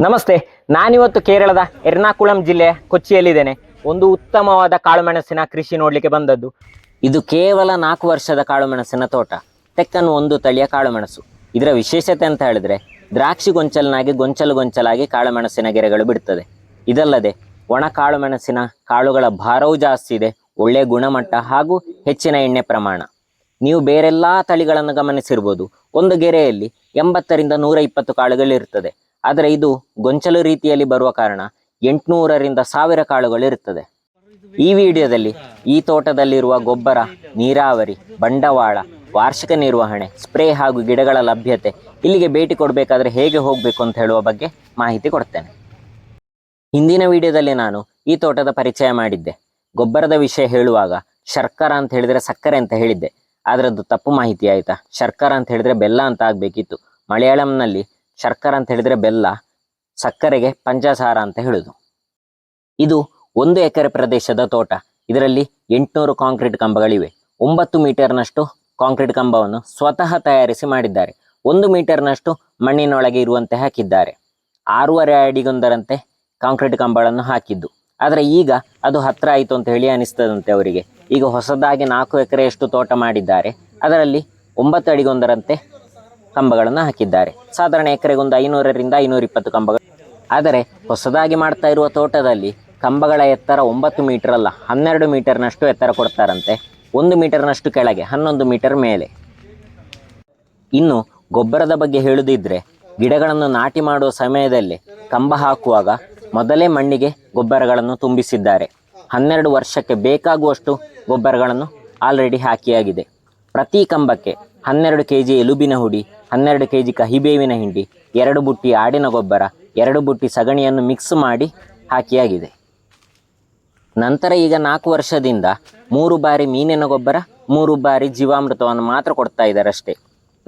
ನಮಸ್ತೆ, ನಾನಿವತ್ತು ಕೇರಳದ ಎರ್ನಾಕುಳಂ ಜಿಲ್ಲೆ ಕೊಚ್ಚಿಯಲ್ಲಿದ್ದೇನೆ. ಒಂದು ಉತ್ತಮವಾದ ಕಾಳುಮೆಣಸಿನ ಕೃಷಿ ನೋಡಲಿಕ್ಕೆ ಬಂದದ್ದು. ಇದು ಕೇವಲ ನಾಲ್ಕು ವರ್ಷದ ಕಾಳುಮೆಣಸಿನ ತೋಟ. ತೆಕ್ಕನ್ನು ಒಂದು ತಳಿಯ ಕಾಳುಮೆಣಸು. ಇದರ ವಿಶೇಷತೆ ಅಂತ ಹೇಳಿದ್ರೆ, ದ್ರಾಕ್ಷಿ ಗೊಂಚಲನಾಗಿ ಗೊಂಚಲು ಗೊಂಚಲಾಗಿ ಕಾಳುಮೆಣಸಿನ ಗೆರೆಗಳು ಬಿಡುತ್ತದೆ ಇದಲ್ಲದೆ, ಒಣ ಕಾಳುಮೆಣಸಿನ ಕಾಳುಗಳ ಭಾರವೂ ಜಾಸ್ತಿ ಇದೆ ಒಳ್ಳೆಯ ಗುಣಮಟ್ಟ ಹಾಗೂ ಹೆಚ್ಚಿನ ಎಣ್ಣೆ ಪ್ರಮಾಣ. ನೀವು ಬೇರೆಲ್ಲ ತಳಿಗಳನ್ನು ಗಮನಿಸಿರ್ಬೋದು. ಒಂದು ಗೆರೆಯಲ್ಲಿ ಎಂಬತ್ತರಿಂದ ನೂರ ಇಪ್ಪತ್ತು ಕಾಳುಗಳಿರ್ತದೆ. ಆದರೆ ಇದು ಗೊಂಚಲು ರೀತಿಯಲ್ಲಿ ಬರುವ ಕಾರಣ ಎಂಟುನೂರರಿಂದ ಸಾವಿರ ಕಾಳುಗಳಿರುತ್ತದೆ ಈ ವಿಡಿಯೋದಲ್ಲಿ ಈ ತೋಟದಲ್ಲಿರುವ ಗೊಬ್ಬರ, ನೀರಾವರಿ, ಬಂಡವಾಳ, ವಾರ್ಷಿಕ ನಿರ್ವಹಣೆ, ಸ್ಪ್ರೇ ಹಾಗೂ ಗಿಡಗಳ ಲಭ್ಯತೆ ಇಲ್ಲಿಗೆ ಭೇಟಿ ಕೊಡಬೇಕಾದ್ರೆ ಹೇಗೆ ಹೋಗಬೇಕು ಅಂತ ಹೇಳುವ ಬಗ್ಗೆ ಮಾಹಿತಿ ಕೊಡ್ತೇನೆ. ಹಿಂದಿನ ವಿಡಿಯೋದಲ್ಲಿ ನಾನು ಈ ತೋಟದ ಪರಿಚಯ ಮಾಡಿದ್ದೆ. ಗೊಬ್ಬರದ ವಿಷಯ ಹೇಳುವಾಗ ಶರ್ಕರ ಅಂತ ಹೇಳಿದ್ರೆ ಸಕ್ಕರೆ ಅಂತ ಹೇಳಿದ್ದೆ. ಅದರದ್ದು ತಪ್ಪು ಮಾಹಿತಿ ಆಯ್ತಾ? ಶರ್ಕರ ಅಂತ ಹೇಳಿದ್ರೆ ಬೆಲ್ಲ ಅಂತ ಆಗಬೇಕಿತ್ತು. ಮಲಯಾಳಂನಲ್ಲಿ ಶರ್ಕರ ಅಂತ ಹೇಳಿದರೆ ಬೆಲ್ಲ, ಸಕ್ಕರೆಗೆ ಪಂಚಸಾರ ಅಂತ ಹೇಳುದು. ಇದು ಒಂದು ಎಕರೆ ಪ್ರದೇಶದ ತೋಟ. ಇದರಲ್ಲಿ ಎಂಟುನೂರು ಕಾಂಕ್ರೀಟ್ ಕಂಬಗಳಿವೆ. ಒಂಬತ್ತು ಮೀಟರ್ನಷ್ಟು ಕಾಂಕ್ರೀಟ್ ಕಂಬವನ್ನು ಸ್ವತಃ ತಯಾರಿಸಿ ಮಾಡಿದ್ದಾರೆ. ಒಂದು ಮೀಟರ್ನಷ್ಟು ಮಣ್ಣಿನೊಳಗೆ ಇರುವಂತೆ ಹಾಕಿದ್ದಾರೆ. ಆರೂವರೆ ಅಡಿಗೊಂದರಂತೆ ಕಾಂಕ್ರೀಟ್ ಕಂಬಗಳನ್ನು ಹಾಕಿದ್ದು. ಆದರೆ ಈಗ ಅದು ಹತ್ತಿರ ಆಯಿತು ಅಂತ ಹೇಳಿ ಅನಿಸ್ತದಂತೆ ಅವರಿಗೆ. ಈಗ ಹೊಸದಾಗಿ ನಾಲ್ಕು ಎಕರೆಯಷ್ಟು ತೋಟ ಮಾಡಿದ್ದಾರೆ. ಅದರಲ್ಲಿ ಒಂಬತ್ತು ಅಡಿಗೊಂದರಂತೆ ಕಂಬಗಳನ್ನು ಹಾಕಿದ್ದಾರೆ. ಸಾಧಾರಣ ಎಕರೆಗೊಂದು ಐನೂರರಿಂದ ಐನೂರ ಇಪ್ಪತ್ತು ಕಂಬಗಳು. ಆದರೆ ಹೊಸದಾಗಿ ಮಾಡ್ತಾ ಇರುವ ತೋಟದಲ್ಲಿ ಕಂಬಗಳ ಎತ್ತರ ಒಂಬತ್ತು ಮೀಟರ್ ಅಲ್ಲ ಹನ್ನೆರಡು ಮೀಟರ್ನಷ್ಟು ಎತ್ತರ ಕೊಡ್ತಾರಂತೆ. ಒಂದು ಮೀಟರ್ನಷ್ಟು ಕೆಳಗೆ, ಹನ್ನೊಂದು ಮೀಟರ್ ಮೇಲೆ. ಇನ್ನು ಗೊಬ್ಬರದ ಬಗ್ಗೆ ಹೇಳುದಿದ್ರೆ, ಗಿಡಗಳನ್ನು ನಾಟಿ ಮಾಡುವ ಸಮಯದಲ್ಲಿ ಕಂಬ ಹಾಕುವಾಗ ಮೊದಲೇ ಮಣ್ಣಿಗೆ ಗೊಬ್ಬರಗಳನ್ನು ತುಂಬಿಸಿದ್ದಾರೆ. ಹನ್ನೆರಡು ವರ್ಷಕ್ಕೆ ಬೇಕಾಗುವಷ್ಟು ಗೊಬ್ಬರಗಳನ್ನು ಆಲ್ರೆಡಿ ಹಾಕಿಯಾಗಿದೆ. ಪ್ರತಿ ಕಂಬಕ್ಕೆ ಹನ್ನೆರಡು ಕೆ ಜಿ ಎಲುಬಿನ ಹುಡಿ ಹನ್ನೆರಡು ಕೆ ಜಿ ಕಹಿಬೇವಿನ ಹಿಂಡಿ, ಎರಡು ಬುಟ್ಟಿ ಆಡಿನ ಗೊಬ್ಬರ, ಎರಡು ಬುಟ್ಟಿ ಸಗಣಿಯನ್ನು ಮಿಕ್ಸ್ ಮಾಡಿ ಹಾಕಿಯಾಗಿದೆ. ನಂತರ ಈಗ ನಾಲ್ಕು ವರ್ಷದಿಂದ ಮೂರು ಬಾರಿ ಮೀನಿನ ಗೊಬ್ಬರ, ಮೂರು ಬಾರಿ ಜೀವಾಮೃತವನ್ನು ಮಾತ್ರ ಕೊಡ್ತಾ ಇದ್ದಾರೆ ಅಷ್ಟೇ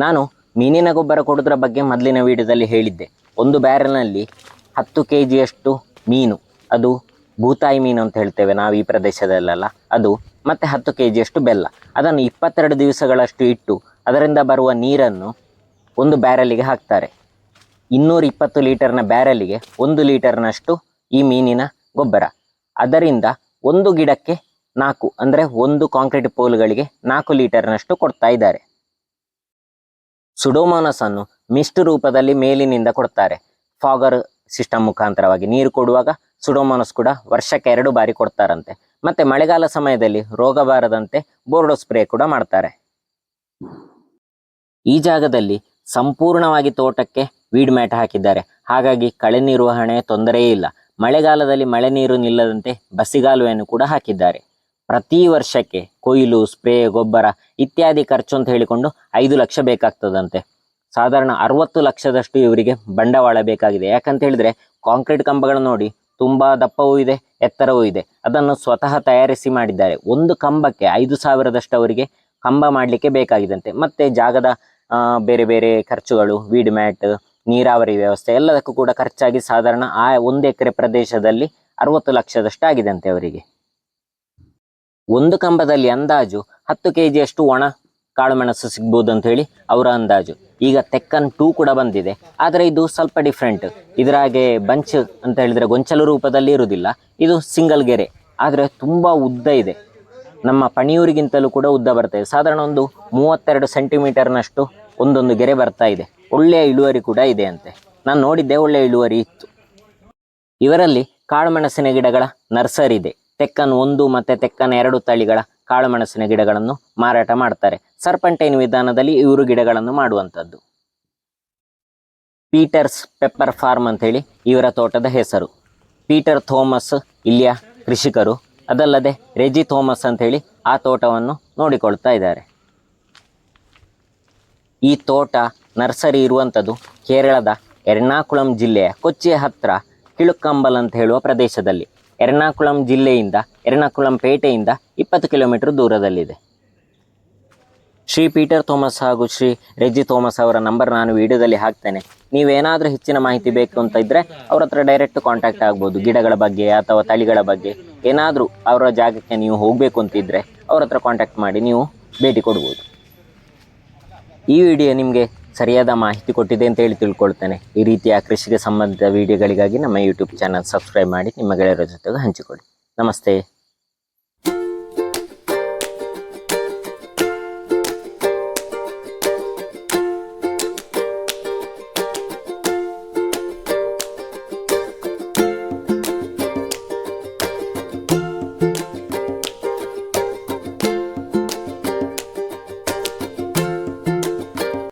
ನಾನು ಮೀನಿನ ಗೊಬ್ಬರ ಕೊಡೋದ್ರ ಬಗ್ಗೆ ಮೊದಲಿನ ವಿಡಿಯೋದಲ್ಲಿ ಹೇಳಿದ್ದೆ. ಒಂದು ಬ್ಯಾರಲ್ನಲ್ಲಿ ಹತ್ತು ಕೆ ಜಿಯಷ್ಟು ಮೀನು, ಅದು ಭೂತಾಯಿ ಮೀನು ಅಂತ ಹೇಳ್ತೇವೆ ನಾವು ಈ ಪ್ರದೇಶದಲ್ಲೆಲ್ಲ. ಅದು ಮತ್ತು ಹತ್ತು ಕೆ ಜಿಯಷ್ಟು ಬೆಲ್ಲ. ಅದನ್ನು ಇಪ್ಪತ್ತೆರಡು ದಿವಸಗಳಷ್ಟು ಇಟ್ಟು ಅದರಿಂದ ಬರುವ ನೀರನ್ನು ಒಂದು ಬ್ಯಾರಲಿಗೆ ಹಾಕ್ತಾರೆ. ಇನ್ನೂರ ಇಪ್ಪತ್ತು ಲೀಟರ್ನ ಬ್ಯಾರಲಿಗೆ ಒಂದು ಲೀಟರ್ನಷ್ಟು ಈ ಮೀನಿನ ಗೊಬ್ಬರ. ಅದರಿಂದ ಒಂದು ಗಿಡಕ್ಕೆ ನಾಲ್ಕು, ಅಂದರೆ ಒಂದು ಕಾಂಕ್ರೀಟ್ ಪೋಲ್ಗಳಿಗೆ ನಾಲ್ಕು ಲೀಟರ್ನಷ್ಟು ಕೊಡ್ತಾ ಇದ್ದಾರೆ. ಸುಡೋಮೋನಸನ್ನು ಮಿಸ್ಟ್ ರೂಪದಲ್ಲಿ ಮೇಲಿನಿಂದ ಕೊಡ್ತಾರೆ. ಫಾಗರ್ ಸಿಸ್ಟಮ್ ಮುಖಾಂತರವಾಗಿ ನೀರು ಕೊಡುವಾಗ ಸುಡೋಮೋನಸ್ ಕೂಡ ವರ್ಷಕ್ಕೆ ಎರಡು ಬಾರಿ ಕೊಡ್ತಾರಂತೆ. ಮತ್ತೆ ಮಳೆಗಾಲ ಸಮಯದಲ್ಲಿ ರೋಗ ಬಾರದಂತೆ ಬೋರ್ಡೋ ಸ್ಪ್ರೇ ಕೂಡ ಮಾಡ್ತಾರೆ. ಈ ಜಾಗದಲ್ಲಿ ಸಂಪೂರ್ಣವಾಗಿ ತೋಟಕ್ಕೆ ವೀಡ್ ಮ್ಯಾಟ್ ಹಾಕಿದ್ದಾರೆ. ಹಾಗಾಗಿ ಕಳೆ ನಿರ್ವಹಣೆ ತೊಂದರೆಯೇ ಇಲ್ಲ. ಮಳೆಗಾಲದಲ್ಲಿ ಮಳೆ ನೀರು ನಿಲ್ಲದಂತೆ ಬಸಿಗಾಲುವೆಯನ್ನು ಕೂಡ ಹಾಕಿದ್ದಾರೆ. ಪ್ರತಿ ವರ್ಷಕ್ಕೆ ಕೊಯ್ಲು, ಸ್ಪ್ರೇ, ಗೊಬ್ಬರ ಇತ್ಯಾದಿ ಖರ್ಚು ಅಂತ ಹೇಳಿಕೊಂಡು ಐದು ಲಕ್ಷ ಬೇಕಾಗ್ತದಂತೆ. ಸಾಧಾರಣ ಅರವತ್ತು ಲಕ್ಷದಷ್ಟು ಇವರಿಗೆ ಬಂಡವಾಳ ಬೇಕಾಗಿದೆ. ಯಾಕಂತ ಹೇಳಿದ್ರೆ ಕಾಂಕ್ರೀಟ್ ಕಂಬಗಳು ನೋಡಿ ತುಂಬಾ ದಪ್ಪವೂ ಇದೆ, ಎತ್ತರವೂ ಇದೆ. ಅದನ್ನು ಸ್ವತಃ ತಯಾರಿಸಿ ಮಾಡಿದ್ದಾರೆ. ಒಂದು ಕಂಬಕ್ಕೆ ಐದು ಸಾವಿರದಷ್ಟು ಅವರಿಗೆ ಕಂಬ ಮಾಡಲಿಕ್ಕೆ ಬೇಕಾಗಿದಂತೆ ಮತ್ತೆ ಜಾಗದ ಬೇರೆ ಬೇರೆ ಖರ್ಚುಗಳು ವೀಡ್ ಮ್ಯಾಟ್ ನೀರಾವರಿ ವ್ಯವಸ್ಥೆ ಎಲ್ಲದಕ್ಕೂ ಕೂಡ ಖರ್ಚಾಗಿ ಸಾಧಾರಣ ಆ ಒಂದು ಎಕರೆ ಪ್ರದೇಶದಲ್ಲಿ ಅರವತ್ತು ಲಕ್ಷದಷ್ಟು ಆಗಿದಂತೆ ಅವರಿಗೆ. ಒಂದು ಕಂಬದಲ್ಲಿ ಅಂದಾಜು ಹತ್ತು ಕೆ ಜಿಯಷ್ಟು ಒಣ ಕಾಳುಮೆಣಸು ಸಿಗ್ಬೋದು ಅಂತ ಹೇಳಿ ಅವರ ಅಂದಾಜು. ಈಗ ತೆಕ್ಕನ್ ಟೂ ಕೂಡ ಬಂದಿದೆ. ಆದರೆ ಇದು ಸ್ವಲ್ಪ ಡಿಫ್ರೆಂಟ್ ಇದರ ಹಾಗೆ ಬಂಚ್ ಅಂತ ಹೇಳಿದ್ರೆ ಗೊಂಚಲು ರೂಪದಲ್ಲಿ ಇರುವುದಿಲ್ಲ. ಇದು ಸಿಂಗಲ್ ಗೆರೆ. ಆದರೆ ತುಂಬಾ ಉದ್ದ ಇದೆ. ನಮ್ಮ ಪಣಿಯೂರಿಗಿಂತಲೂ ಕೂಡ ಉದ್ದ ಬರ್ತಾ ಇದೆ. ಸಾಧಾರಣ ಒಂದು ಮೂವತ್ತೆರಡು ಸೆಂಟಿಮೀಟರ್ನಷ್ಟು ಒಂದೊಂದು ಗೆರೆ ಬರ್ತಾ ಇದೆ. ಒಳ್ಳೆಯ ಇಳುವರಿ ಕೂಡ ಇದೆ ಅಂತೆ. ನಾನು ನೋಡಿದ್ದೆ ಒಳ್ಳೆಯ ಇಳುವರಿ ಇತ್ತು. ಇವರಲ್ಲಿ ಕಾಳುಮೆಣಸಿನ ಗಿಡಗಳ ನರ್ಸರಿ ಇದೆ. ತೆಕ್ಕನ್ ಒಂದು ಮತ್ತೆ ತೆಕ್ಕನ್ ಎರಡು ತಳಿಗಳ ಕಾಳುಮೆಣಸಿನ ಗಿಡಗಳನ್ನು ಮಾರಾಟ ಮಾಡ್ತಾರೆ. ಸರ್ಪಂಟೈನ್ ವಿಧಾನದಲ್ಲಿ ಇವರು ಗಿಡಗಳನ್ನು ಮಾಡುವಂಥದ್ದು. ಪೀಟರ್ಸ್ ಪೆಪ್ಪರ್ ಫಾರ್ಮ್ ಅಂತೇಳಿ ಇವರ ತೋಟದ ಹೆಸರು. ಪೀಟರ್ ಥೋಮಸ್ ಇಲ್ಲಿಯ ಕೃಷಿಕರು ಅದಲ್ಲದೆ ರೆಜಿ ಥೋಮಸ್ ಅಂತೇಳಿ ಆ ತೋಟವನ್ನು ನೋಡಿಕೊಳ್ತಾ ಇದ್ದಾರೆ. ಈ ತೋಟ ನರ್ಸರಿ ಇರುವಂಥದ್ದು ಕೇರಳದ ಎರ್ನಾಕುಳಂ ಜಿಲ್ಲೆಯ ಕೊಚ್ಚಿಯ ಹತ್ರ ಕಿಳುಕಂಬಲ್ ಅಂತ ಹೇಳುವ ಪ್ರದೇಶದಲ್ಲಿ. ಎರ್ನಾಕುಳಂ ಜಿಲ್ಲೆಯಿಂದ ಎರ್ನಾಕುಳಂ ಪೇಟೆಯಿಂದ ಇಪ್ಪತ್ತು ಕಿಲೋಮೀಟರ್ ದೂರದಲ್ಲಿದೆ. ಶ್ರೀ ಪೀಟರ್ ಥೋಮಸ್ ಹಾಗೂ ಶ್ರೀ ರೆಜಿ ಥೋಮಸ್ ಅವರ ನಂಬರ್ ನಾನು ವಿಡಿಯೋದಲ್ಲಿ ಹಾಕ್ತೇನೆ. ನೀವೇನಾದರೂ ಹೆಚ್ಚಿನ ಮಾಹಿತಿ ಬೇಕು ಅಂತ ಇದ್ದರೆ ಅವ್ರ ಹತ್ರ ಡೈರೆಕ್ಟ್ ಕಾಂಟ್ಯಾಕ್ಟ್ ಆಗ್ಬೋದು. ಗಿಡಗಳ ಬಗ್ಗೆ ಅಥವಾ ತಳಿಗಳ ಬಗ್ಗೆ. ಏನಾದರೂ ಅವರ ಜಾಗಕ್ಕೆ ನೀವು ಹೋಗಬೇಕು ಅಂತಿದ್ದರೆ ಅವ್ರ ಹತ್ರ ಕಾಂಟ್ಯಾಕ್ಟ್ ಮಾಡಿ ನೀವು ಭೇಟಿ ಕೊಡ್ಬೋದು. ಈ ವಿಡಿಯೋ ನಿಮಗೆ ಸರಿಯಾದ ಮಾಹಿತಿ ಕೊಟ್ಟಿದೆ ಅಂತ ಹೇಳಿ ತಿಳ್ಕೊಳ್ತೇನೆ. ಈ ರೀತಿಯ ಕೃಷಿಗೆ ಸಂಬಂಧಿತ ವಿಡಿಯೋಗಳಿಗಾಗಿ ನಮ್ಮ ಯೂಟ್ಯೂಬ್ ಚಾನಲ್ ಸಬ್ಸ್ಕ್ರೈಬ್ ಮಾಡಿ ನಿಮ್ಮ ಗೆಳೆಯರ ಜೊತೆಗೆ ಹಂಚಿಕೊಳ್ಳಿ. ನಮಸ್ತೆ.